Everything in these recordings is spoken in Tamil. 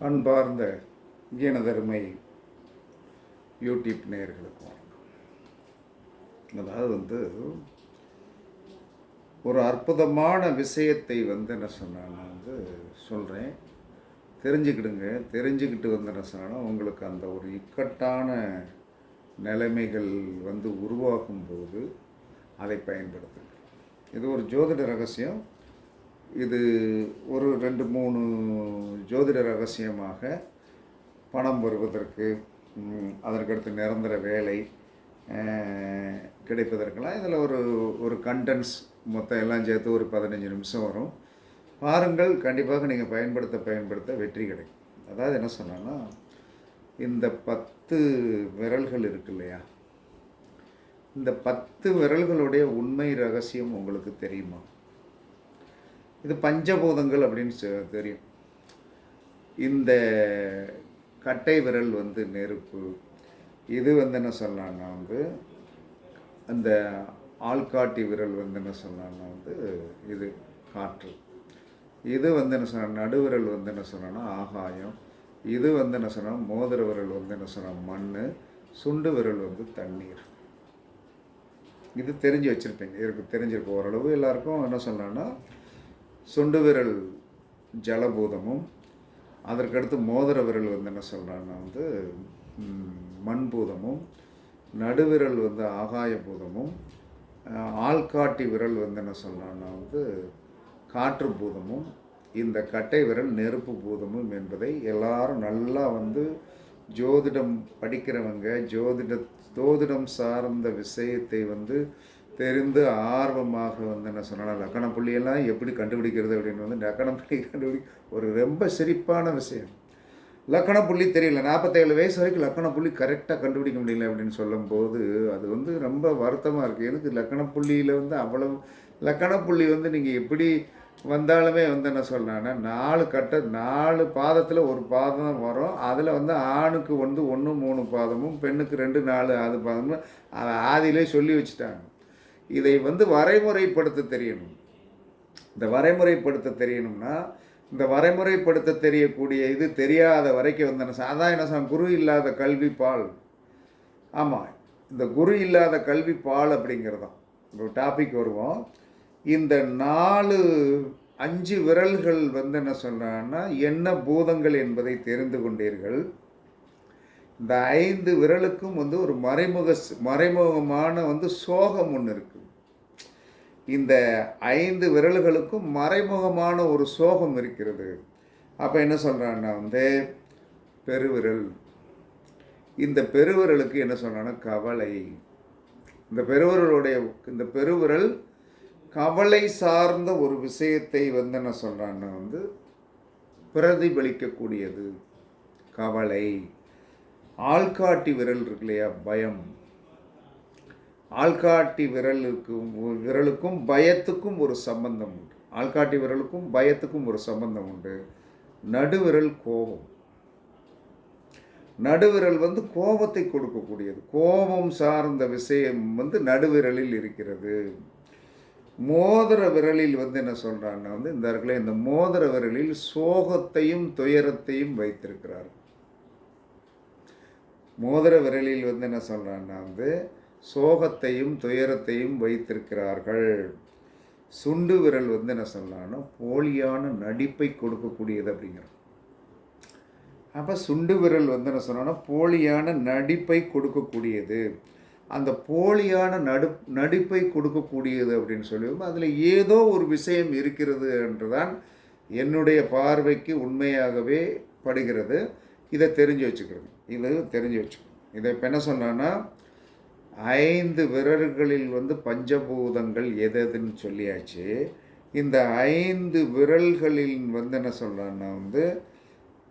அன்பார்ந்த எனதருமை யூடியூப் நேயர்களுக்கும். அதாவது வந்து ஒரு அற்புதமான விஷயத்தை வந்து என்ன சொன்ன நான் வந்து சொல்கிறேன் தெரிஞ்சுக்கிடுங்க. தெரிஞ்சுக்கிட்டு வந்து என்ன சொன்னால் உங்களுக்கு அந்த ஒரு இக்கட்டான நிலைமைகள் வந்து உருவாகும் போது அதை பயன்படுத்துங்க. இது ஒரு ஜோதிட ரகசியம். இது ஒரு ரெண்டு மூணு ஜோதிட ரகசியமாக பணம் வருவதற்கு அதற்கடுத்து நிரந்தர வேலை கிடைப்பதற்கெல்லாம் இதில் ஒரு ஒரு கண்டென்ஸ் மொத்தம் எல்லாம் சேர்த்து ஒரு பதினஞ்சு நிமிஷம் வரும். பாருங்கள் கண்டிப்பாக நீங்கள் பயன்படுத்த பயன்படுத்த வெற்றி கிடைக்கும். அதாவது என்ன சொன்னேன்னா இந்த பத்து விரல்கள் இருக்கு இல்லையா? இந்த பத்து விரல்களுடைய உண்மை ரகசியம் உங்களுக்கு தெரியுமா? இது பஞ்சபூதங்கள் அப்படின்னு தெரியும். இந்த கட்டை விரல் வந்து நெருப்பு. இது வந்து என்ன சொல்லலாம்னா வந்து அந்த ஆள்காட்டி விரல் வந்து என்ன சொல்லலாம்னா வந்து இது காற்று. இது வந்து என்ன சொன்ன நடுவிரல் வந்து என்ன சொன்னோன்னா ஆகாயம். இது வந்து என்ன சொன்னா மோதிர விரல் வந்து என்ன சொன்னா மண் சுண்டு விரல் வந்து தண்ணீர். இது தெரிஞ்சு வச்சுருப்பீங்க இருக்கு தெரிஞ்சிருக்கும் ஓரளவு எல்லாருக்கும் என்ன சொல்லணும்னா சுண்டு விரல் ஜலபூதமும் அதற்கடுத்து மோதிர விரல் வந்து என்ன சொல்கிறாங்கன்னா வந்து மண்பூதமும் நடுவிரல் வந்து ஆகாய பூதமும் ஆள்காட்டி விரல் வந்து என்ன சொல்கிறான்னா வந்து காற்று பூதமும் இந்த கட்டை விரல் நெருப்பு பூதமும் என்பதை எல்லாரும் நல்லா வந்து ஜோதிடம் படிக்கிறவங்க ஜோதிட ஜோதிடம் சார்ந்த விஷயத்தை வந்து தெரிந்து ஆர்வமாக வந்து என்ன சொன்னால் லக்கண புள்ளியெல்லாம் எப்படி கண்டுபிடிக்கிறது அப்படின்னு வந்து லக்கண புள்ளி கண்டுபிடி ஒரு ரொம்ப சிரிப்பான விஷயம். லக்கண புள்ளி தெரியல. நாற்பத்தேழு வயசு வரைக்கும் லக்கண புள்ளி கரெக்டாக கண்டுபிடிக்க முடியல அப்படின்னு சொல்லும்போது அது வந்து ரொம்ப வருத்தமாக இருக்குது எனக்கு லக்கண புள்ளியில் வந்து அவ்வளவு லக்கண புள்ளி வந்து நீங்கள் எப்படி வந்தாலுமே வந்து என்ன சொல்லலாம்னா நாலு கட்ட நாலு பாதத்தில் ஒரு பாதம் வரும். அதில் வந்து ஆணுக்கு வந்து ஒன்று மூணு பாதமும் பெண்ணுக்கு ரெண்டு நாலு ஆறு பாதமும் அதை ஆதியிலே சொல்லி வச்சுட்டாங்க. இதை வந்து வரைமுறைப்படுத்த தெரியணும். இந்த வரைமுறைப்படுத்த தெரியணும்னா இந்த வரைமுறைப்படுத்த தெரியக்கூடிய இது தெரியாத வரைக்கும் வந்து என்ன சொ- அதான் என்ன குரு இல்லாத கல்வி பால். ஆமாம் இந்த குரு இல்லாத கல்வி பால் அப்படிங்கிறதான். ஒரு டாபிக் வருவோம். இந்த நாலு அஞ்சு விரல்கள் வந்து என்ன சொன்னான்னா என்ன பூதங்கள் என்பதை தெரிந்து கொண்டீர்கள். இந்த ஐந்து விரலுக்கும் வந்து ஒரு மறைமுக மறைமுகமான வந்து சோகம் ஒன்று இருக்குது இந்த ஐந்து விரல்களுக்கும் மறைமுகமான ஒரு சோகம் இருக்கிறது. அப்போ என்ன சொல்கிறான்னா வந்து பெருவிரல். இந்த பெருவிரலுக்கு என்ன சொல்கிறான்னா கவலை. இந்த பெருவிரலுடைய இந்த பெருவிரல் கவலை சார்ந்த ஒரு விஷயத்தை வந்து என்ன சொல்கிறான்னா வந்து பிரதிபலிக்கக்கூடியது. கவலை. ஆள்காட்டி விரல் இருக்கு இல்லையா? பயம். ஆள்காட்டி விரலுக்கும் விரலுக்கும் பயத்துக்கும் ஒரு சம்பந்தம் உண்டு. ஆள்காட்டி விரலுக்கும் பயத்துக்கும் ஒரு சம்பந்தம் உண்டு. நடுவிரல் கோபம். நடுவிரல் வந்து கோபத்தை கொடுக்கக்கூடியது. கோபம் சார்ந்த விஷயம் வந்து நடுவிரலில் இருக்கிறது. மோதிர விரலில் வந்து என்ன சொல்கிறாங்கன்னா வந்து இந்த இடத்துல இந்த மோதிர விரலில் சோகத்தையும் துயரத்தையும் வைத்திருக்கிறார். மோதிர விரலில் வந்து என்ன சொல்கிறான்னா வந்து சோகத்தையும் துயரத்தையும் வைத்திருக்கிறார்கள். சுண்டு விரல் வந்து என்ன சொல்லலாம்னா போலியான நடிப்பை கொடுக்கக்கூடியது அப்படிங்கிறது அப்போ சுண்டு விரல் வந்து என்ன சொன்னோன்னா போலியான நடிப்பை கொடுக்கக்கூடியது. அந்த போலியான நடு நடிப்பை கொடுக்கக்கூடியது அப்படின்னு சொல்லி அதில் ஏதோ ஒரு விஷயம் இருக்கிறது என்றுதான் என்னுடைய பார்வைக்கு உண்மையாகவே படுகிறது. இதை தெரிஞ்சு வச்சுக்கிறது. இது தெரிஞ்சு வச்சுக்கணும். இதை இப்போ என்ன சொன்னான்னா ஐந்து விரல்களில் வந்து பஞ்சபூதங்கள் எது எதுன்னு சொல்லியாச்சு. இந்த ஐந்து விரல்களில் வந்து என்ன சொல்கிறான்னா வந்து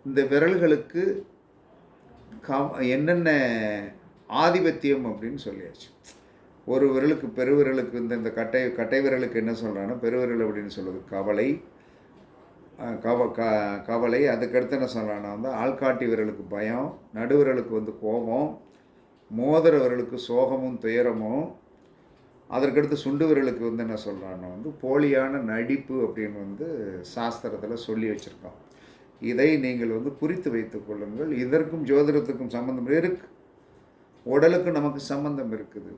இந்த விரல்களுக்கு கம் என்னென்ன ஆதிபத்தியம் அப்படின்னு சொல்லியாச்சு. ஒரு விரலுக்கு பெருவிரலுக்கு வந்து இந்த கட்டை கட்டை விரலுக்கு என்ன சொல்கிறான்னா பெருவிரல் அப்படின்னு சொல்லுது. கவலை கவ க கவலை. அதுக்கடுத்து என்ன சொல்கிறான்னா வந்து ஆள்காட்டி விரலுக்கு பயம் நடுவிரலுக்கு வந்து கோபம் மோதிர விரலுக்கு சோகமும் துயரமும் அதற்கடுத்து சுண்டு விரலுக்கு வந்து என்ன சொல்கிறான்னு வந்து போலியான நடிப்பு அப்படின்னு வந்து சாஸ்திரத்தில் சொல்லி வச்சுருக்கோம். இதை நீங்கள் வந்து குறித்து வைத்துக் கொள்ளுங்கள். இதற்கும் ஜோதிடத்துக்கும் சம்மந்தம் இருக்கு. உடலுக்கு நமக்கு சம்பந்தம் இருக்குது.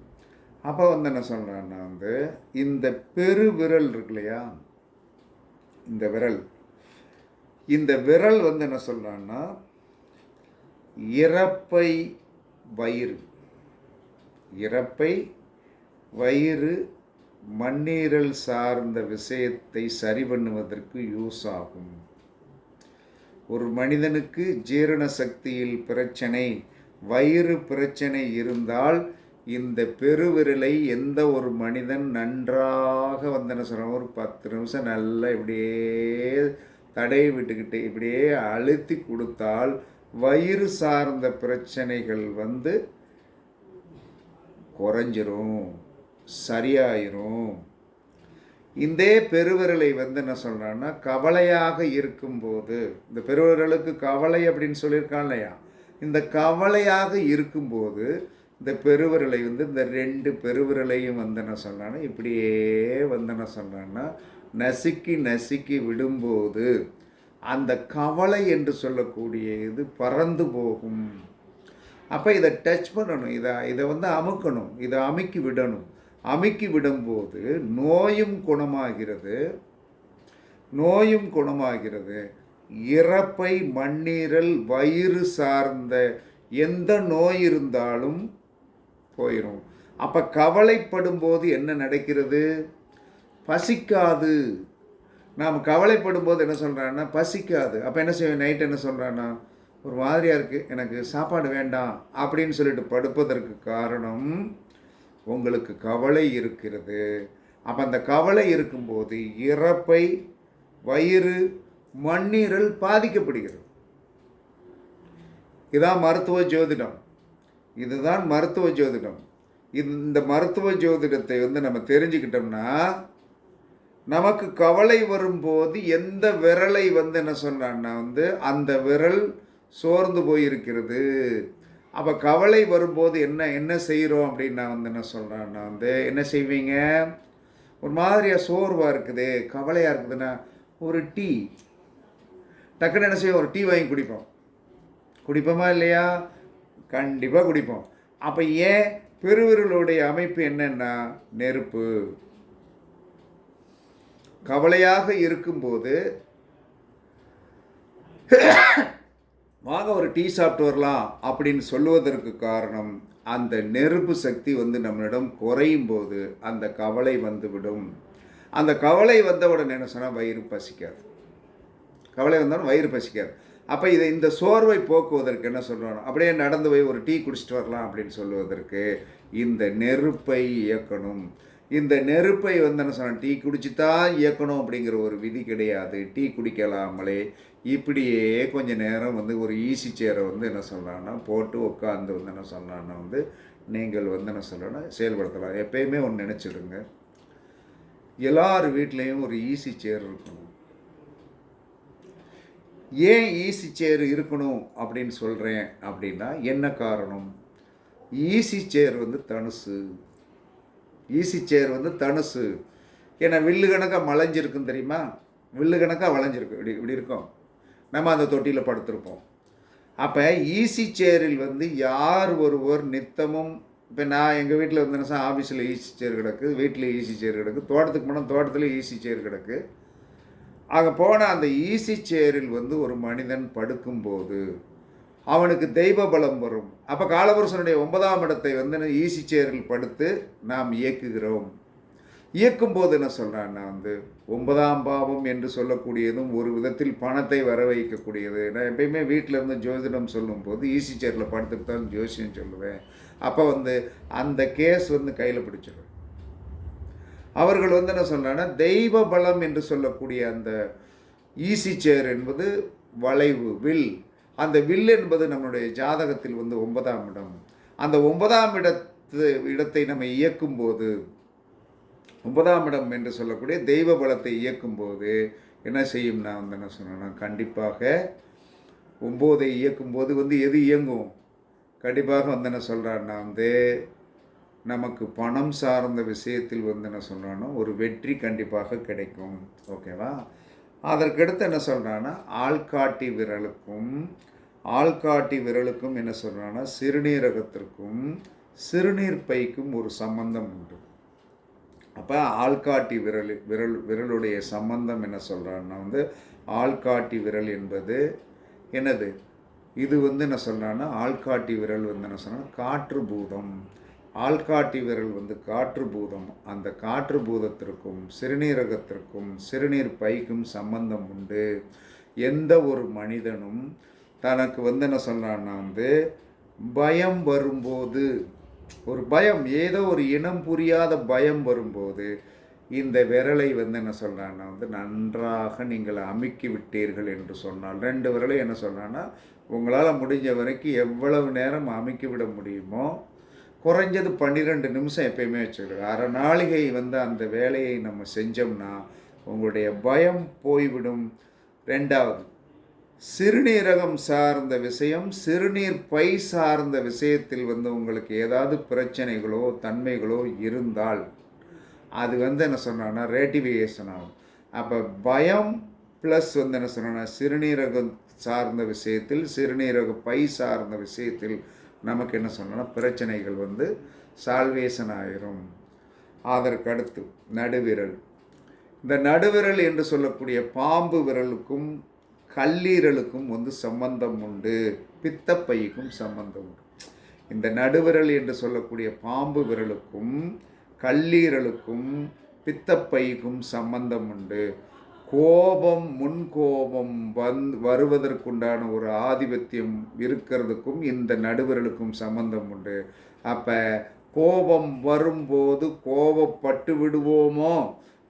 அப்போ வந்து என்ன சொல்கிறேன்னா வந்து இந்த பெரு விரல் இருக்கு இல்லையா? இந்த விரல். இந்த விரல் வந்து என்ன சொல்கிறான்னா இறப்பை வயிறு. இறப்பை வயிறு மண்ணீரல் சார்ந்த விஷயத்தை சரி பண்ணுவதற்கு யூஸ் ஆகும். ஒரு மனிதனுக்கு ஜீரண சக்தியில் பிரச்சனை வயிறு பிரச்சனை இருந்தால் இந்த பெருவிரலை எந்த ஒரு மனிதன் நன்றாக வந்து என்ன சொல்கிறான் ஒரு பத்து நிமிஷம் நல்லா இப்படியே தடையை விட்டுக்கிட்டு இப்படியே அழுத்தி கொடுத்தால் வயிறு சார்ந்த பிரச்சனைகள் வந்து குறைஞ்சிரும் சரியாயிரும். இந்த பெருவிரலை வந்து என்ன சொல்கிறான்னா கவலையாக இருக்கும்போது இந்த பெருவிரலுக்கு கவலை அப்படின்னு சொல்லியிருக்கான் இல்லையா? இந்த கவலையாக இருக்கும்போது இந்த பெருவிரலை வந்து இந்த ரெண்டு பெருவிரலையும் வந்து என்ன சொல்கிறான்னா இப்படியே வந்து என்ன சொல்கிறான்னா நசுக்கி நசுக்கி விடும்போது அந்த கவலை என்று சொல்லக்கூடிய இது பறந்து போகும். அப்போ இதை டச் பண்ணணும். இதை இதை வந்து அமுக்கணும். இதை அமுக்கி விடணும். அமுக்கி விடும்போது நோயும் குணமாகிறது. நோயும் குணமாகிறது. இறப்பை மண்ணீரல் வயிறு சார்ந்த எந்த நோய் இருந்தாலும் போயிடும் அப்போ கவலைப்படும் போது என்ன நடக்கிறது? பசிக்காது. நாம் கவலைப்படும் போது என்ன சொல்கிறான்னா பசிக்காது. அப்போ என்ன செய்வேன்? நைட் என்ன சொல்கிறான்னா ஒரு மாதிரியாக இருக்குது எனக்கு சாப்பாடு வேண்டாம். அப்படின்னு சொல்லிட்டு படுப்பதற்கு காரணம் உங்களுக்கு கவலை இருக்கிறது. அப்போ அந்த கவலை இருக்கும்போது இறப்பை வயிறு மண்ணீரல் பாதிக்கப்படுகிறது. இதான் மருத்துவ ஜோதிடம். இதுதான் மருத்துவ ஜோதிடம். இந்த மருத்துவ ஜோதிடத்தை வந்து நம்ம தெரிஞ்சுக்கிட்டோம்னா நமக்கு கவலை வரும்போது எந்த விரலை வந்து என்ன சொன்னான்னா வந்து அந்த விரல் சோர்ந்து போயிருக்கிறது. அப்போ கவலை வரும்போது என்ன என்ன செய்கிறோம் அப்படின்னு நான் வந்து என்ன சொல்கிறேன்னா வந்து என்ன செய்வீங்க? ஒரு மாதிரியாக சோர்வாக இருக்குது கவலையாக இருக்குதுன்னா ஒரு டீ. டக்குன்னு என்ன செய்வோம்? ஒரு டீ வாங்கி குடிப்போம். குடிப்போமா இல்லையா? கண்டிப்பாக குடிப்போம். அப்போ ஏன்? பெருவிரலுடைய அமைப்பு என்னென்னா நெருப்பு. கவலையாக இருக்கும்போது வாங்க ஒரு டீ சாப்பிட்டு வரலாம் அப்படின்னு சொல்லுவதற்கு காரணம் அந்த நெருப்பு சக்தி வந்து நம்மளிடம் குறையும் போது அந்த கவலை வந்துவிடும். அந்த கவலை வந்தவுடன் என்ன சொன்னால் வயிறு பசிக்காது. கவலை வந்தாலும் வயிறு பசிக்காது. அப்போ இதை இந்த சோர்வை போக்குவதற்கு என்ன சொல்கிறோம் அப்படியே நடந்து போய் ஒரு டீ குடிச்சிட்டு வரலாம் அப்படின்னு சொல்லுவதற்கு இந்த நெருப்பை இயக்கணும். இந்த நெருப்பை வந்து என்ன சொன்ன டீ குடிச்சு தான் இயக்கணும் அப்படிங்கிற ஒரு விதி கிடையாது. டீ குடிக்கலாமலே இப்படியே கொஞ்ச நேரம் வந்து ஒரு ஈஸி சேரை வந்து என்ன சொல்லலாம்னா போட்டு உட்காந்து வந்து என்ன சொல்லலாம்னா வந்து நீங்கள் வந்து என்ன சொல்லணும்னா செயல்படுத்தலாம். எப்பயுமே ஒன்று நினச்சிடுங்க. எல்லார் வீட்லேயும் ஒரு ஈஸி சேர் இருக்கணும். ஏன் ஈஸி சேர் இருக்கணும் அப்படின்னு சொல்கிறேன் அப்படின்னா என்ன காரணம்? ஈஸி சேர் வந்து தனுசு. ஈஸி சேர் வந்து தனுசு. ஏன்னா வில்லு கணக்காக மலைஞ்சிருக்கும் தெரியுமா? வில்லு கணக்காக வளைஞ்சிருக்கு. இப்படி இப்படி இருக்கும். நம்ம அந்த தொட்டியில் படுத்திருப்போம். அப்போ ஈஸி சேரில் வந்து யார் ஒருவர் நித்தமும் இப்போ நான் எங்கள் வீட்டில் வந்து என்ன ஆஃபீஸில் ஈஸி சேர் கிடக்கு வீட்டில் ஈஸி சேர் கிடக்கு தோட்டத்துக்கு போனால் தோட்டத்தில் ஈஸி சேர் கிடக்கு. அங்கே போன அந்த ஈஸி சேரில் வந்து ஒரு மனிதன் படுக்கும்போது அவனுக்கு தெய்வ பலம் வரும். அப்போ காலபுருஷனுடைய ஒன்பதாம் இடத்தை வந்து ஈசி சேரில் படுத்து நாம் இயக்குகிறோம். இயக்கும்போது என்ன சொல்கிறான்னா வந்து? ஒன்பதாம் பாவம் என்று சொல்லக்கூடியதும் ஒரு விதத்தில் பணத்தை வர வைக்கக்கூடியது நான் எப்பயுமே வீட்டில் இருந்து ஜோதிடம் சொல்லும்போது ஈசி சேரில் படுத்துட்டு தான் ஜோசியம் சொல்லுவேன். அப்போ வந்து அந்த கேஸ் வந்து கையில் பிடிச்சிடும் அவர்கள் வந்து என்ன சொல்கிறாங்கன்னா தெய்வ பலம் என்று சொல்லக்கூடிய அந்த ஈசி சேர் என்பது வளைவு வில். அந்த வில் என்பது நம்மளுடைய ஜாதகத்தில் வந்து ஒன்பதாம் இடம். அந்த ஒன்பதாம் இடத்து இடத்தை நம்ம இயக்கும்போது ஒன்பதாம் இடம் என்று சொல்லக்கூடிய தெய்வ பலத்தை இயக்கும்போது என்ன செய்யும்? நான் வந்து என்ன சொன்னேன்னா கண்டிப்பாக ஒம்போதை இயக்கும்போது வந்து எது இயங்கும்? கண்டிப்பாக வந்து என்ன சொல்கிறான்னா வந்து நமக்கு பணம் சார்ந்த விஷயத்தில் வந்து என்ன சொல்கிறானோ ஒரு வெற்றி கண்டிப்பாக கிடைக்கும். ஓகேவா? அதற்கடுத்து என்ன சொல்கிறான்னா ஆள்காட்டி விரலுக்கும் ஆள்காட்டி விரலுக்கும் என்ன சொல்கிறான்னா சிறுநீரகத்திற்கும் சிறுநீர் பைக்கும் ஒரு சம்பந்தம் உண்டு. அப்போ ஆள்காட்டி விரல் விரல் விரலுடைய சம்பந்தம் என்ன சொல்கிறான்னா வந்து ஆள்காட்டி விரல் என்பது என்னது? இது வந்து என்ன சொல்கிறான்னா ஆள்காட்டி விரல் வந்து என்ன சொல்கிறான்னா காற்று பூதம். ஆள்காட்டி விரல் வந்து காற்று பூதம். அந்த காற்று பூதத்திற்கும் சிறுநீரகத்திற்கும் சிறுநீர் பைக்கும் சம்பந்தம் உண்டு. எந்த ஒரு மனிதனும் தனக்கு வந்து என்ன சொல்கிறான்னா வந்து பயம் வரும்போது ஒரு பயம் ஏதோ ஒரு இனம் புரியாத பயம் வரும்போது இந்த விரலை வந்து என்ன சொல்கிறான்னா வந்து நன்றாக நீங்கள் அமுக்கி விட்டீர்கள் என்று சொன்னால் ரெண்டு விரலை என்ன சொல்கிறான்னா உங்களால் முடிஞ்ச வரைக்கும் எவ்வளவு நேரம் அமுக்கி விட முடியுமோ குறைஞ்சது பன்னிரெண்டு நிமிஷம் எப்பயுமே வச்சுக்கிடுங்க. அரை நாளிகை வந்து அந்த வேலையை நம்ம செஞ்சோம்னா உங்களுடைய பயம் போய்விடும். ரெண்டாவது சிறுநீரகம் சார்ந்த விஷயம் சிறுநீர் பை சார்ந்த விஷயத்தில் வந்து உங்களுக்கு ஏதாவது பிரச்சனைகளோ தன்மைகளோ இருந்தால் அது வந்து என்ன சொன்னோன்னா ரேட்டிஃபிகேஷன் ஆகும். அப்போ பயம் ப்ளஸ் வந்து என்ன சொன்னோன்னா சிறுநீரகம் சார்ந்த விஷயத்தில் சிறுநீரக பை சார்ந்த விஷயத்தில் நமக்கு என்ன சொன்னோன்னா பிரச்சனைகள் வந்து சால்வேஷன் ஆயிரும். அதற்கடுத்து நடுவிரல். இந்த நடுவிரல் என்று சொல்லக்கூடிய பாம்பு விரலுக்கும் கல்லீரலுக்கும் வந்து சம்பந்தம் உண்டு. பித்தப்பைக்கும் சம்பந்தம் உண்டு. இந்த நடுவிரல் என்று சொல்லக்கூடிய பாம்பு விரலுக்கும் கல்லீரலுக்கும் பித்தப்பைக்கும் சம்பந்தம் உண்டு. கோபம் முன்கோபம் வந் வருவதற்குண்டான ஒரு ஆதிபத்தியம் இருக்கிறதுக்கும் இந்த நடுவிரலுக்கும் சம்பந்தம் உண்டு. அப்போ கோபம் வரும்போது கோபப்பட்டு விடுவோமோ?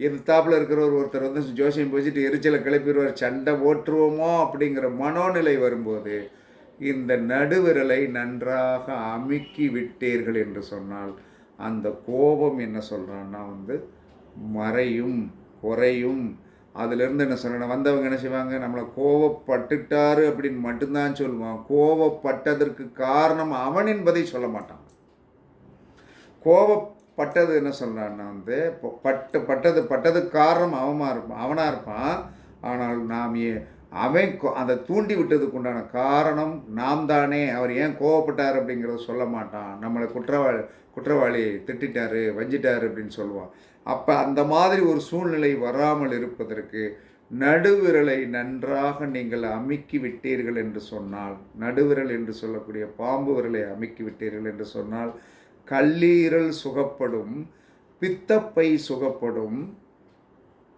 எதிர்த்தாப்பில் இருக்கிற ஒருத்தர் வந்து ஜோசியம் போச்சுட்டு எரிச்சலை கிளப்பிடுவார் சண்டை ஓட்டுருவோமோ அப்படிங்கிற மனோநிலை வரும்போது இந்த நடுவிரலை நன்றாக அமுக்கி விட்டீர்கள் என்று சொன்னால் அந்த கோபம் என்ன சொல்கிறான்னா வந்து மறையும் குறையும் அதுலேருந்து என்ன சொல்லணும் வந்தவங்க என்ன செய்வாங்க நம்மளை கோவப்பட்டுட்டாரு அப்படின்னு மட்டும்தான் சொல்லுவான். கோவப்பட்டதற்கு காரணம் அவன் என்பதை சொல்ல மாட்டான். கோவப்பட்டது என்ன சொல்கிறான்னா வந்து ப- பட்டு பட்டது பட்டதுக்கு காரணம் அவமாக இருப்பான் அவனாக இருப்பான். ஆனால் நாம் ஏ- அவன் கொ- அதை தூண்டி விட்டதுக்கு உண்டான காரணம் நாம் தானே. அவர் ஏன் கோவப்பட்டார் அப்படிங்கிறத சொல்ல மாட்டான். நம்மளை குற்றவாளி குற்றவாளி திட்டிட்டாரு வஞ்சிட்டாரு அப்படின்னு சொல்லுவான். அப்போ அந்த மாதிரி ஒரு சூழ்நிலை வராமல் இருப்பதற்கு நடுவிரலை நன்றாக நீங்கள் அமுக்கி விட்டீர்கள் என்று சொன்னால் நடுவிரல் என்று சொல்லக்கூடிய பாம்பு விரலை அமுக்கி விட்டீர்கள் என்று சொன்னால் கல்லீரல் சுகப்படும் பித்தப்பை சுகப்படும்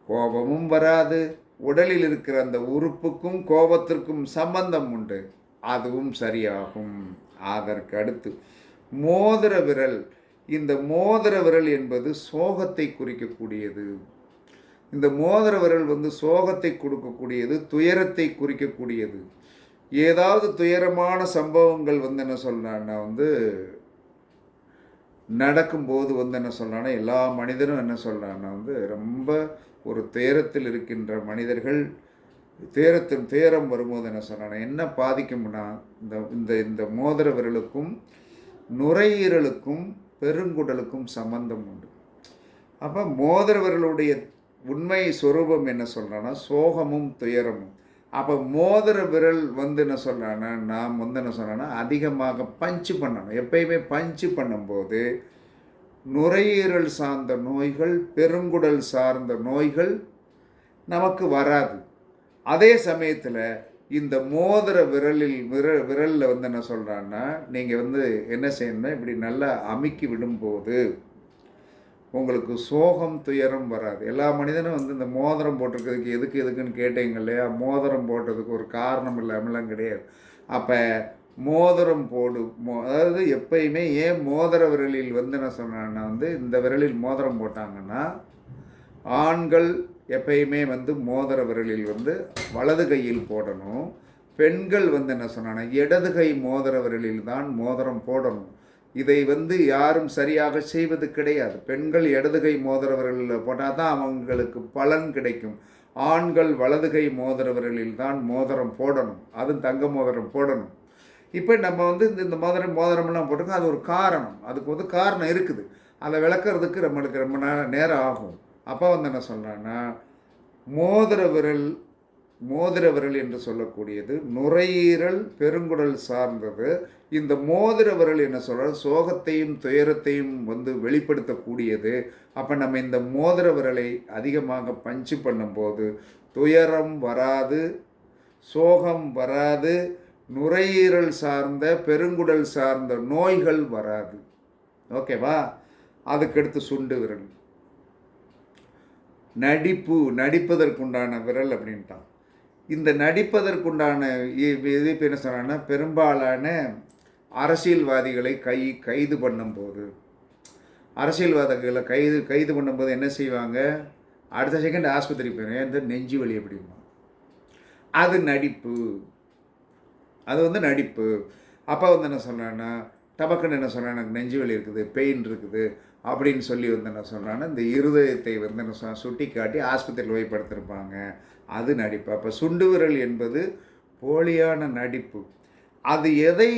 கோபமும் வராது. உடலில் இருக்கிற அந்த உறுப்புக்கும் கோபத்திற்கும் சம்பந்தம் உண்டு. அதுவும் சரியாகும். அதற்கு அடுத்து மோதிர விரல் இந்த மோதிர விரல் என்பது சோகத்தை குறிக்கக்கூடியது. இந்த மோதிர விரல் வந்து சோகத்தை கொடுக்கக்கூடியது துயரத்தை குறிக்கக்கூடியது. ஏதாவது துயரமான சம்பவங்கள் வந்து என்ன சொல்றான்னா வந்து நடக்கும்போது வந்து என்ன சொல்றான்னா எல்லா மனிதரும் என்ன சொல்கிறான்னா வந்து ரொம்ப ஒரு துயரத்தில் இருக்கின்ற மனிதர்கள் துயரத்தின் துயரம் வரும்போது என்ன சொன்னாங்க என்ன பாதிக்கும்னா இந்த இந்த இந்த மோதிர விரலுக்கும் நுரையீரலுக்கும் பெருங்குடலுக்கும் சம்பந்தம் உண்டு. அப்போ மோதிர விரலுடைய உண்மை சொரூபம் என்ன சொல்கிறான்னா சோகமும் துயரமும். அப்போ மோதிர விரல் வந்து என்ன சொல்கிறான்னா நாம் வந்து என்ன சொல்கிறேன்னா அதிகமாக பஞ்சு பண்ணணும். எப்பயுமே பஞ்சு பண்ணும்போது நுரையீரல் சார்ந்த நோய்கள் பெருங்குடல் சார்ந்த நோய்கள் நமக்கு வராது. அதே சமயத்தில் இந்த மோதிர விரலில் விரல் விரலில் வந்து என்ன சொல்கிறான்னா நீங்கள் வந்து என்ன செய்யணும்னா இப்படி நல்லா அமுக்கி விடும்போது உங்களுக்கு சோகம் துயரம் வராது. எல்லா மனிதனும் வந்து இந்த மோதிரம் போட்டிருக்கிறதுக்கு எதுக்கு எதுக்குன்னு கேட்டீங்க இல்லையா? மோதிரம் போட்டதுக்கு ஒரு காரணம் இல்லாமலாம் கிடையாது. அப்போ மோதிரம் போடு மோ அதாவது எப்பயுமே ஏன் மோதிர விரலில் வந்து என்ன சொன்னான்னா வந்து இந்த விரலில் மோதிரம் போட்டாங்கன்னா ஆண்கள் எப்பயுமே வந்து மோதிர விரலில் வந்து வலது கையில் போடணும். பெண்கள் வந்து என்ன சொன்னாங்கன்னா இடது கை மோதிர விரலில் தான் மோதிரம் போடணும். இதை வந்து யாரும் சரியாக செய்வது கிடையாது. பெண்கள் இடது கை மோதிர விரலில் போட்டால் தான் அவங்களுக்கு பலன் கிடைக்கும். ஆண்கள் வலது கை மோதிர விரலில் தான் மோதிரம் போடணும். அதுவும் தங்க மோதிரம் போடணும். இப்போ நம்ம வந்து இந்த இந்த மோதிரம் மோதிரமெல்லாம் போட்டிருக்கோம். அது ஒரு காரணம். அதுக்கு வந்து காரணம் இருக்குது. அதை விளக்குறதுக்கு நம்மளுக்கு ரொம்ப நேரம் நேரம் ஆகும். அப்போ வந்து என்ன சொல்கிறான்னா மோதிர விரல் மோதிர விரல் என்று சொல்லக்கூடியது நுரையீரல் பெருங்குடல் சார்ந்தது. இந்த மோதிர விரல் என்ன சொல்கிறார் சோகத்தையும் துயரத்தையும் வந்து வெளிப்படுத்தக்கூடியது. அப்போ நம்ம இந்த மோதிர விரலை அதிகமாக பஞ்சு பண்ணும்போது துயரம் வராது சோகம் வராது நுரையீரல் சார்ந்த பெருங்குடல் சார்ந்த நோய்கள் வராது. ஓகேவா? அதுக்கடுத்து சுண்டு விரல். நடிப்பு நடிப்பதற்குண்டான விரல் அப்படின்ட்டான். இந்த நடிப்பதற்குண்டான இ- இது இப்போ என்ன சொன்னான்னா பெரும்பாலான அரசியல்வாதிகளை கை கைது பண்ணும்போது அரசியல்வாதிகளை கைது கைது பண்ணும்போது என்ன செய்வாங்க? அடுத்த செகண்ட் ஆஸ்பத்திரி போயிடும் இந்த நெஞ்சு வலி அப்படிமா அது நடிப்பு. அது வந்து நடிப்பு. அப்பா வந்து என்ன சொல்கிறேன்னா டபக்குன்னு என்ன சொன்னா எனக்கு நெஞ்சு வலி இருக்குது பெயின் இருக்குது அப்படின்னு சொல்லி வந்து என்ன சொல்கிறான்னா இந்த இருதயத்தை வந்து என்ன சொன்னா சுட்டி காட்டி ஆஸ்பத்திரியில் போய் படுத்திருப்பாங்க. அது நடிப்பு. அப்போ சுண்டு விரல் என்பது போலியான நடிப்பு. அது எதை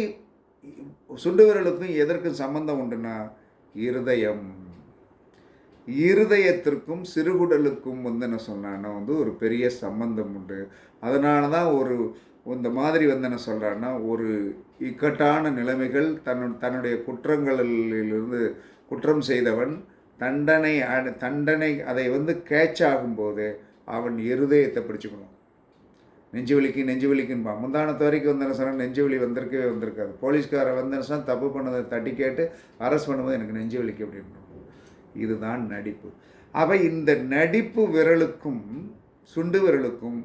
சுண்டு விரலுக்கும் எதற்கும் சம்பந்தம் உண்டுன்னா இருதயம். இருதயத்திற்கும் சிறுகுடலுக்கும் வந்து என்ன சொன்னான்னா வந்து ஒரு பெரிய சம்பந்தம் உண்டு. அதனால தான் ஒரு இந்த மாதிரி வந்து என்ன சொல்கிறான்னா ஒரு இக்கட்டான நிலைமைகள் தன்னு தன்னுடைய குற்றங்களிலிருந்து குற்றம் செய்தவன் தண்டனை தண்டனை அதை வந்து கேட்ச் ஆகும்போது அவன் இருதயத்தை பிடிச்சுக்கணும். நெஞ்சு வலிக்கு நெஞ்சு வலிக்குன்பா. முந்தானத்து வரைக்கும் வந்து என்ன சொன்னால் நெஞ்சு வலி வந்திருக்கவே வந்திருக்காது. போலீஸ்காரன் வந்து என்ன தப்பு பண்ணதை தட்டி கேட்டு அரெஸ்ட் பண்ணும்போது எனக்கு நெஞ்சு வலிக்கு அப்படின்னு இதுதான் நடிப்பு. அப்போ இந்த நடிப்பு விரலுக்கும் சுண்டு விரலுக்கும்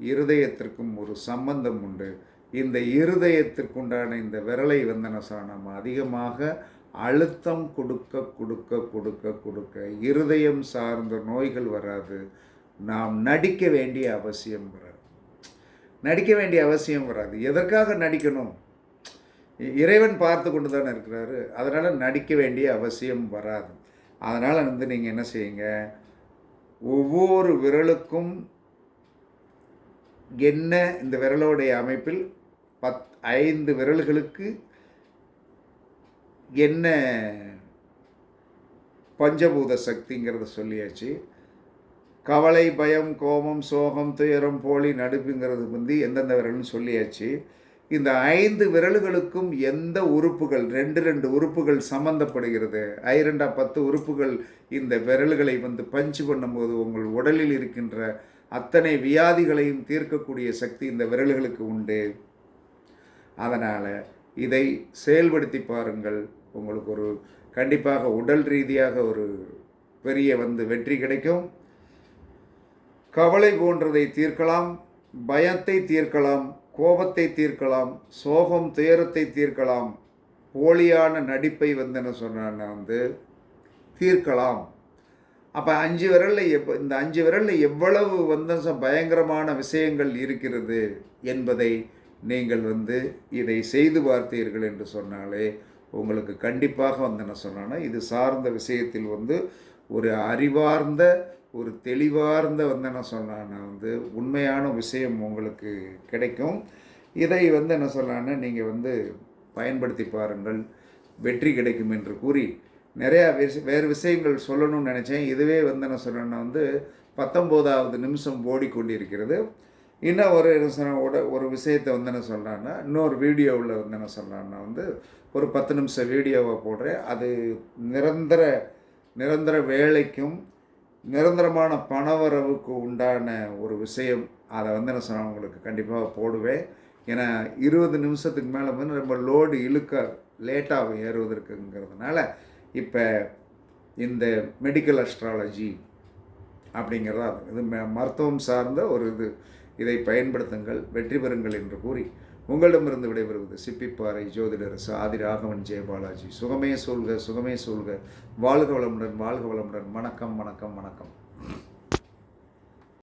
இருதயத்திற்கும் ஒரு சம்பந்தம் உண்டு. இந்த இருதயத்திற்குண்டான இந்த விரலை வந்தன சாணம் நம்ம அதிகமாக அழுத்தம் கொடுக்க கொடுக்க கொடுக்க கொடுக்க இருதயம் சார்ந்த நோய்கள் வராது. நாம் நடிக்க வேண்டிய அவசியம் வராது. நடிக்க வேண்டிய அவசியம் வராது. எதற்காக நடிக்கணும்? இறைவன் பார்த்து கொண்டு தானே இருக்கிறாரு. அதனால் நடிக்க வேண்டிய அவசியம் வராது. அதனால் வந்து நீங்கள் என்ன செய்யுங்க? ஒவ்வொரு விரலுக்கும் என்ன இந்த விரலோடைய அமைப்பில் பத் ஐந்து விரல்களுக்கு என்ன பஞ்சபூத சக்திங்கிறத சொல்லியாச்சு. கவலை பயம் கோபம் சோகம் துயரம் போலி நடுப்புங்கிறது வந்து எந்தெந்த விரல்னு சொல்லியாச்சு. இந்த ஐந்து விரல்களுக்கும் எந்த உறுப்புகள் ரெண்டு ரெண்டு உறுப்புகள் சம்பந்தப்படுகிறது? ஐரெண்டா பத்து உறுப்புகள் இந்த விரல்களை வந்து பஞ்சு பண்ணும்போது உங்கள் உடலில் இருக்கின்ற அத்தனை வியாதிகளையும் தீர்க்கக்கூடிய சக்தி இந்த விரல்களுக்கு உண்டு. அதனால் இதை செயல்படுத்தி பாருங்கள். உங்களுக்கு ஒரு கண்டிப்பாக உடல் ரீதியாக ஒரு பெரிய வந்து வெற்றி கிடைக்கும். கவலை போன்றதை தீர்க்கலாம் பயத்தை தீர்க்கலாம் கோபத்தை தீர்க்கலாம் சோகம் துயரத்தை தீர்க்கலாம் போலியான நடிப்பை வந்து என்ன சொன்னான்னா வந்து தீர்க்கலாம். அப்போ அஞ்சு விரலில் எப் இந்த அஞ்சு விரலில் எவ்வளவு வந்து ச- பயங்கரமான விஷயங்கள் இருக்கிறது என்பதை நீங்கள் வந்து இதை செய்து பார்த்தீர்கள் என்று சொன்னாலே உங்களுக்கு கண்டிப்பாக வந்து என்ன சொன்னான்னா இது சார்ந்த விஷயத்தில் வந்து ஒரு அறிவார்ந்த ஒரு தெளிவார்ந்த வந்து என்ன சொன்னான்னா வந்து உண்மையான விஷயம் உங்களுக்கு கிடைக்கும். இதை வந்து என்ன சொன்னான்னா நீங்கள் வந்து பயன்படுத்தி பாருங்கள். வெற்றி கிடைக்கும் என்று கூறி நிறையா விஷ வேறு விஷயங்கள் சொல்லணும்னு நினச்சேன். இதுவே வந்து என்ன சொன்னேன்னா வந்து பத்தொம்போதாவது நிமிஷம் ஓடிக்கொண்டிருக்கிறது. இன்னும் ஒரு என்ன சொன்ன உட ஒரு விஷயத்தை வந்து என்ன சொல்கிறான்னா இன்னொரு வீடியோவில் வந்து என்ன சொல்கிறான்னா வந்து ஒரு பத்து நிமிஷம் வீடியோவை போடுறேன். அது நிரந்தர நிரந்தர வேலைக்கும் நிரந்தரமான பணவரவுக்கு உண்டான ஒரு விஷயம். அதை வந்து என்ன சொன்னால் உங்களுக்கு கண்டிப்பாக போடுவேன். ஏன்னா இருபது நிமிஷத்துக்கு மேலே வந்து ரொம்ப லோடு இழுக்க லேட்டாகும் ஏறுவதற்குங்கிறதுனால இப்போ இந்த மெடிக்கல் அஸ்ட்ராலஜி அப்படிங்கிறதா இது ம- மருத்துவம் சார்ந்த ஒரு இது. இதை பயன்படுத்துங்கள் வெற்றி பெறுங்கள் என்று கூறி உங்களிடமிருந்து விடைபெறுவது சிப்பிப்பாறை ஜோதிடர் ஆதி ராகவன் ஜெயபாலாஜி சுகமே சொல்க சுகமே சொல்க. வாழ்க வளமுடன் வாழ்க வளமுடன். வணக்கம் வணக்கம் வணக்கம்.